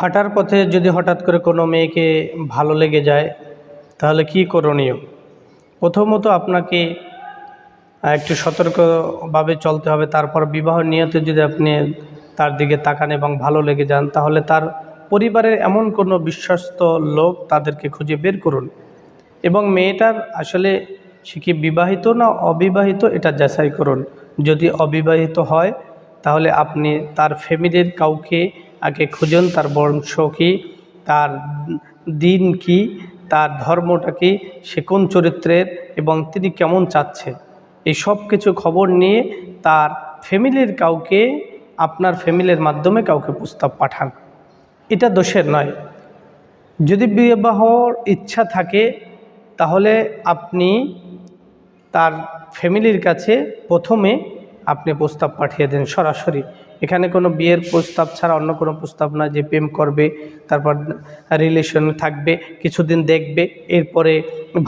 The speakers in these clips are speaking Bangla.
হাঁটার পথে যদি হঠাৎ করে কোনো মেয়েকে ভালো লেগে যায়, তাহলে কি করণীয়? প্রথমত আপনাকে একটু সতর্কভাবে চলতে হবে। তারপর বিবাহ নিয়তে যদি আপনি তার দিকে তাকান এবং ভালো লেগে যান, তাহলে তার পরিবারের এমন কোনো বিশ্বস্ত লোক তাদেরকে খুঁজে বের করুন। এবং মেয়েটার আসলে সে কি বিবাহিত না অবিবাহিত, এটা যাচাই করুন। যদি অবিবাহিত হয়, তাহলে আপনি তার ফ্যামিলির কাউকে আগে খুঁজুন, তার বংশ কী, তার দিন কি, তার ধর্মটা কি, সে কোন চরিত্রের, এবং তিনি কেমন চাচ্ছে। এই সব কিছু খবর নিয়ে তার ফ্যামিলির কাউকে, আপনার ফ্যামিলির মাধ্যমে কাউকে প্রস্তাব পাঠান। এটা দোষের নয়। যদি বিবাহর ইচ্ছা থাকে, তাহলে আপনি তার ফ্যামিলির কাছে প্রথমে আপনি প্রস্তাব পাঠিয়ে দেন সরাসরি। এখানে কোনো বিয়ের প্রস্তাব ছাড়া অন্য কোনো প্রস্তাব না যে প্রেম করবে, তারপর রিলেশন থাকবে, কিছুদিন দেখবে, এরপরে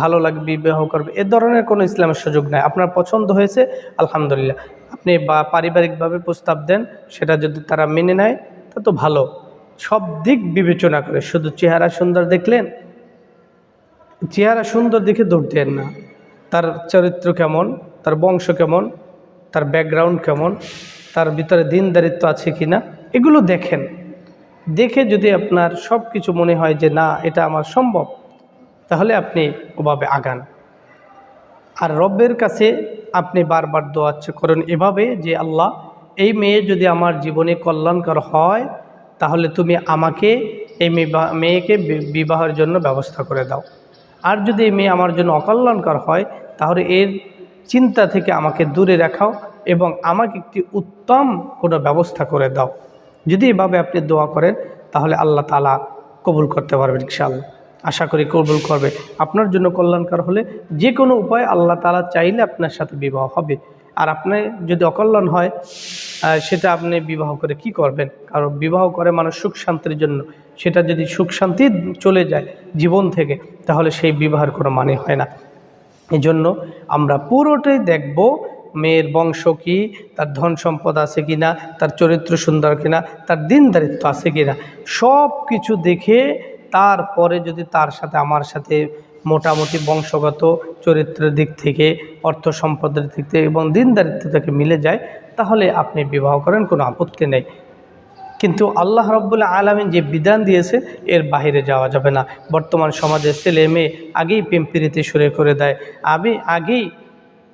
ভালো লাগবে, বিবাহ করবে, এ ধরনের কোনো ইসলামের সুযোগ নাই। আপনার পছন্দ হয়েছে, আলহামদুলিল্লাহ। আপনি বা পারিবারিকভাবে প্রস্তাব দেন, সেটা যদি তারা মেনে নেয়, তা তো ভালো। সব দিক বিবেচনা করে, শুধু চেহারা সুন্দর দেখলেন, চেহারা সুন্দর দেখে দৌড় দেন না। তার চরিত্র কেমন, তার বংশ কেমন তার ব্যাকগ্রাউন্ড কেমন, তার ভিতরে দিনদারিত্ব আছে কি না এগুলো দেখেন। দেখে যদি আপনার সব কিছু মনে হয় যে না, এটা আমার সম্ভব, তাহলে আপনি ওভাবে আগান। আর রব্বের কাছে আপনি বারবার দোয়াচ্ছে করেন এভাবে যে, আল্লাহ, এই মেয়ে যদি আমার জীবনে কল্যাণকর হয়, তাহলে তুমি আমাকে, এই মেয়ে- মেয়েকে বিবাহের জন্য ব্যবস্থা করে দাও। আর যদি এই মেয়ে আমার জন্য অকল্যাণকর হয়, তাহলে এর চিন্তা থেকে আমাকে দূরে রাখাও এবং আমাকে একটি উত্তম কোনো ব্যবস্থা করে দাও। যদি এভাবে আপনি দোয়া করেন, তাহলে আল্লাহ তালা কবুল করতে পারবেন ইনশাআল্লাহ। আশা করি কবুল করবে। আপনার জন্য কল্যাণকর হলে যে কোনো উপায় আল্লাহ তালা চাইলে আপনার সাথে বিবাহ হবে। আর আপনি যদি অকল্যাণ হয় সেটা আপনি বিবাহ করে কি করবেন? কারণ বিবাহ করে মানুষ সুখ শান্তির জন্য। সেটা যদি সুখ শান্তি চলে যায় জীবন থেকে, তাহলে সেই বিবাহের কোনো মানে হয় না। এজন্য আমরা পুরোটাই দেখব মেয়ের বংশ কি, তার ধন সম্পদ আছে কি না তার চরিত্র সুন্দর কিনা, তার দিনদারিত্ব আছে কি না সব কিছু দেখে তারপরে যদি তার সাথে, আমার সাথে মোটামুটি বংশগত চরিত্রের দিক থেকে, অর্থ সম্পদের দিক থেকে এবং দিনদারিত্ব থেকে মিলে যায়, তাহলে আপনি বিবাহ করেন, কোনো আপত্তি নেই। কিন্তু আল্লাহ রব্বুল্লাহ আলমিন যে বিধান দিয়েছে, এর বাইরে যাওয়া যাবে না। বর্তমান সমাজে ছেলে মেয়ে আগেই প্রেম প্রীতি করে দেয়। আমি আগেই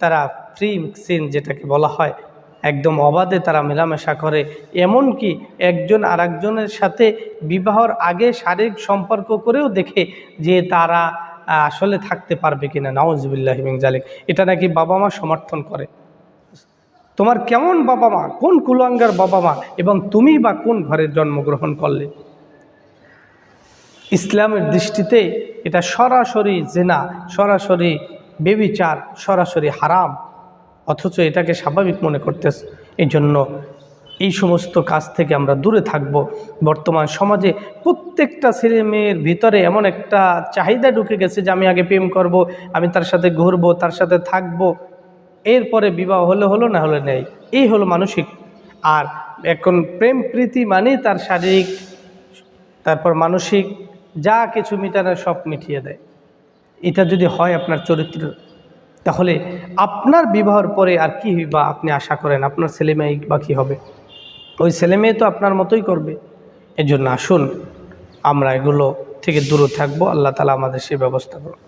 তারা ফ্রি সিন যেটাকে বলা হয়, একদম অবাধে তারা মেলামেশা করে। এমনকি একজন আরেকজনের সাথে বিবাহর আগে শারীরিক সম্পর্ক করেও দেখে যে তারা আসলে থাকতে পারবে কিনা নওয়াজবিল্লাহ জালিক এটা নাকি বাবা মা সমর্থন করে। তোমার কেমন বাবা মা? কোন কুলাঙ্গার বাবা মা? এবং তুমি বা কোন ঘরে জন্মগ্রহণ করলে? ইসলামের দৃষ্টিতে এটা সরাসরি জেনা, সরাসরি বেবিচার, সরাসরি হারাম। অথচ এটাকে স্বাভাবিক মনে করতেছে। এই জন্য এই সমস্ত কাজ থেকে আমরা দূরে থাকব। বর্তমান সমাজে প্রত্যেকটা ছেলে মেয়ের ভিতরে এমন একটা চাহিদা ঢুকে গেছে যে আমি আগে প্রেম করব, আমি তার সাথে ঘুরবো, তার সাথে থাকব। এরপরে বিবাহ হলে, হলো না হলে নেই। এই হলো মানসিক। আর এখন প্রেম, প্রীতি মানে তার শারীরিক, তারপর মানসিক যা কিছু মিটানোর সব মিটিয়ে দেয়। এটা যদি হয় আপনার চরিত্র, তাহলে আপনার বিবাহর পরে আর কি বা আপনি আশা করেন, আপনার ছেলে মেয়ে বা কী হবে? ওই ছেলে মেয়ে তো আপনার মতোই করবে। এজন্য আসুন, আমরা এগুলো থেকে দূরে থাকব। আল্লাহ তালা আমাদের সে ব্যবস্থা করুন